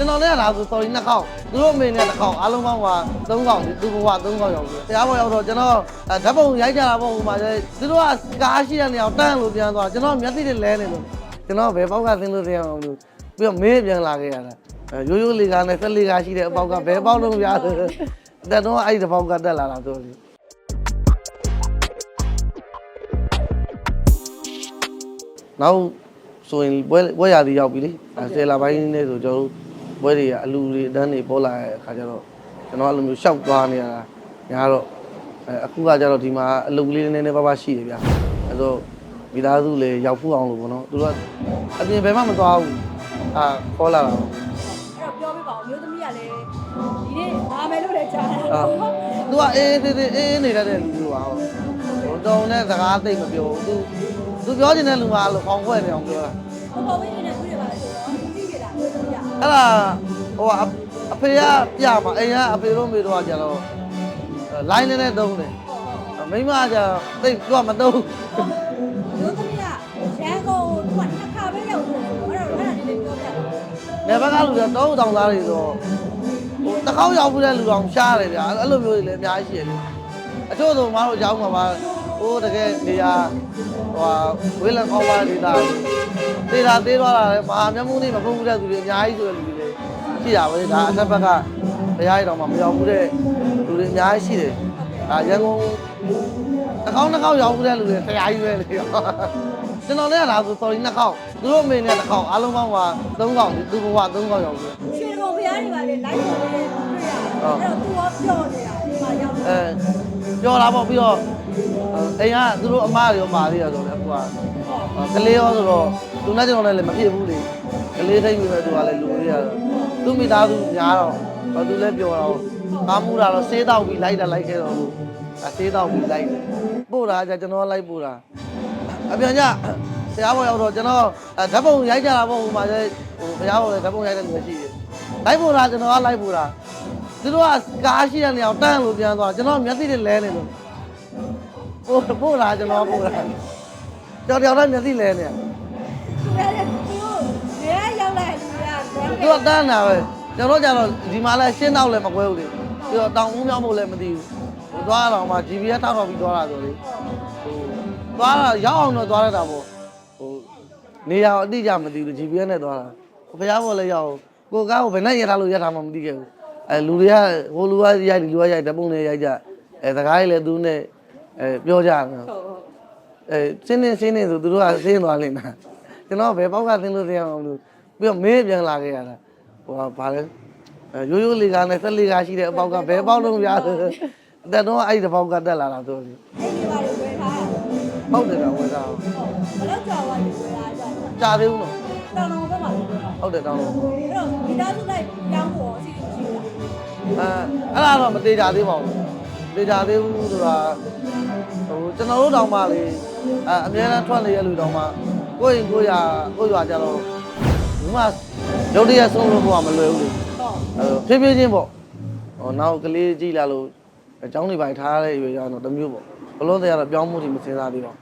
ကျွန်တော်လည်းလာဆို sorry နှစ်ခေါက်သူတို့အမေနဲ့တစ်ခေါက်အားလုံးပေါင်းက3ခေါက်သူဘဝ3ခေါက်ရောက်ပြီတရားပေါ်ရောက်တော့ကျွန်တော်ဓာတ်ပုံရိုက်ကြတာပေါ့ဟိုမှာသူတို့ကကားရှိတဲ့နေရာတန်းလို့ပြန်သွားကျွန်တော်မျက်စိတွေလဲနေလို့ကျွန်တော်ဘယ်ပေါက်ကသင်လို့တရားအောင်လို့ပြီးတော့မေးပြန်လာခဲ့ရတာရိုးရိုးလေးကားနဲ့ဆက်လေးကားရှိတဲ့အပေါက်ကဘယ်ပေါက်လုံးပြရတယ်တဲ့တော့အဲ့ဒီတစ်ပေါက်ကတက်လာတာဆိုလို့နောက်ဆိုရင်ပွဲပွဲရာသီရောက်ပြီလေအဲဆယ်လပိုင်းနဲ့ဆိုကျွန်တော်တို့ ပွဲတွေကအလူတွေအတန်းတွေပေါ်လာတဲ့အခါကျတော့ကျွန်တော်အဲ့လိုမျိုးရှောက်သွားနေရတာညာတော့အဲအခုကကျတော့ဒီမှာအလုပ်လေးနည်းနည်းပါးပါးရှိတယ်ဗျအဲတော့မိသားစုလည်းရောက်ဖို့အောင်လို့ပေါ့နော်သူတို့ကအပြင်ဘယ်မှမသွားဘူးအာခေါ်လာတာပေါ့အဲ့တော့ပြောပြပါဦးမျိုးသမီးကလည်းဒီနေ့လာမယ်လို့လည်းကြားတယ်အာသူကအေးအေးအေးအေးအေးနေတဲ့လူကဟိုတုံနဲ့စကားသိမ့်မပြောဘူးသူသူပြောချင်တဲ့လူကအဲ့လိုခေါင်းခွဲနေအောင်ပြောတာဘပေါ်ဝင်းနေတဲ့သူတွေပါလေ အဲ့ဒါဟိုကအအဖေကပြမှာအိမ်ကအဖေတို့မေတို့ကကြတော့လိုင်းနဲ့နဲ့တုံးတယ်မိမကကြသိသူကမတုံးမျိုးသမီးကရန်ကုန်သူကနှစ်ခါပဲရောက်လို့ဆိုတော့အဲ့တော့အဲ့ဒါလေးလေးပြောပြပါနေဘက်ကလူတွေတောင်းတောင်းသားတွေဆိုဟိုတစ်ခေါက်ရောက်ဘူးတဲ့လူတော်ရှားတယ်ဗျာအဲ့လိုမျိုးတွေလည်းအများကြီးရှိတယ်အချို့ဆိုမတို့ရောက်မှာပါ ဟိုတကယ်နေရာဟိုဝေးလန်ခေါပါဒေတာဒေတာသေးသွားတာလေမဟာမျက်မှုနေမဖုံးဘူးတဲ့သူတွေအများကြီးဆိုတဲ့လူတွေလည်းရှိတာပဲဒါအထက်ဘက်ကဘုရားရတော်မှာမရောက်ဘူးတဲ့လူတွေအများကြီးရှိတယ်ဒါရန်ကုန်တစ်ခေါက်နှစ်ခေါက်ရောက်ဘူးတဲ့လူတွေဆရာကြီးပဲလေကျွန်တော်လည်းလာဆို sorry နှစ်ခေါက်သူတို့အမေနဲ့တစ်ခေါက်အားလုံးပေါင်းက3ခေါက်သူဘဝ3ခေါက်ရောက်ပြီရွှေဘုံဖရားတွေပါလေလိုက်ပေါ်နေတွေ့ရတယ်အဲ့တော့သူရောပြောနေတာဒီမှာရောက်တယ်အဲပြောလာပေါ့ပြီးတော့ အိမ်ကသူတို့အမတွေရောပါသေးတယ်ဆိုတော့အခုကကလေးရောဆိုတော့သူနဲ့ကျွန်တော်လည်းမဖြစ်ဘူးလေကလေးထိတ်ပြီးပဲသူကလည်းလူလေးရတော့သူမိသားစုများတော့ဘာသူလည်းပြောတော့ကားမှုတာတော့ဆေးတော့ပြီးလိုက်တာလိုက်ခဲ့တော့လို့အဆေးတော့ပြီးလိုက်ပို့တာကြကျွန်တော်လိုက်ပို့တာအပြန်ကြဆရာဘောရောက်တော့ကျွန်တော်ဓာတ်ပုံရိုက်ကြတာပေါ့ဟိုမှာဟိုဘုရားဘောလည်းဓာတ်ပုံရိုက်တဲ့လူရှိတယ်လိုက်ပို့တာကျွန်တော်ကလိုက်ပို့တာသူတို့ကကားရှိတဲ့နေရာတန်းလို့ပြန်သွားကျွန်တော်မျက်စိတွေလဲနေလို့ ပို့ပို့လာကျွန်တော်ပို့လာကြောက်ကြောက်တော့မျက်စိလဲနေသူလည်းသူနေရရောက်လာလူကသူကတန်းတာပဲကျွန်တော်ကြတော့ဒီမှာလဲရှင်းတော့လည်းမကွဲဘူးလေပြီးတော့တောင်ဦးမြောက်ဖို့လည်းမသိဘူးဟိုသွားတော့မှ GPS ထောက်ထောက်ပြီးသွားတာဆိုလေဟိုသွားတာရောက်အောင်တော့သွားရတာပေါ့ဟိုနေရာအတိအကျမသိဘူး GPS နဲ့သွားတာဘုရားဘောလည်းရောက်ကိုကားကိုဘယ်နဲ့ရထားလို့ရထားမှမသိခဲ့ဘူးအဲလူတွေကဟိုလူကရိုက်ဒီလူကရိုက်တပုံနဲ့ရိုက်ကြအဲစကားကြီးလည်းသူနဲ့ အဲပြောကြတယ်ဟုတ်ဟုတ်အဲစင်းနေစင်းနေဆိုသူတို့ကစင်းသွားလိမ့်မယ်ကျွန်တော်ဘယ်ပေါက်ကသင်လို့တရားအောင်လို့ပြီးတော့မေးပြန်လာခဲ့ရတာဟိုကဘာလဲအဲရိုးရိုးလေးကားနဲ့ဆက်လေးကားရှိတဲ့အပေါက်ကဘယ်ပေါက်လုံးပြရတယ်တဲ့တော့အဲ့ဒီတစ်ပေါက်ကတက်လာတာဆိုလို့အဲ့ဒီပါလေဝယ်ထားတာဟုတ်တယ်ကဝယ်စားဟုတ်ဘယ်တော့ကြာသွားပြီဝယ်ထားကြတယ်ကြာသေးဘူးနော်တောင်တော်ဘက်မှာလည်းဝယ်ထားဟုတ်တယ်တောင်းလို့အဲ့တော့မိသားစုလိုက်ပြောင်းဖို့အစီအစဉ်ရှိတာအဲအဲ့ဒါတော့မသေးကြသေးပါဘူး သေးကြသေးဘူးဆိုတာဟိုကျွန်တော်တို့တောင်မှလေအဲအများအားထွက်နေရလူတောင်မှကိုယ့်ရင်ကိုယ့်ရာကိုယ့်ရွာကြတော့ဒီမှာရုပ်တရက်ဆုံးလို့ဘောကမလွယ်ဘူးလေ ဟုတ် အဲဖြည်းဖြည်းချင်းပေါ့ဟိုနောက်ကလေးကြည့်လာလို့အเจ้าတွေပိုင်းထားတဲ့ရွေးရတော့တစ်မျိုးပေါ့ဘလို့တရားတော့ပြောင်းမှုတွေမစင်စားသေးပါဘူး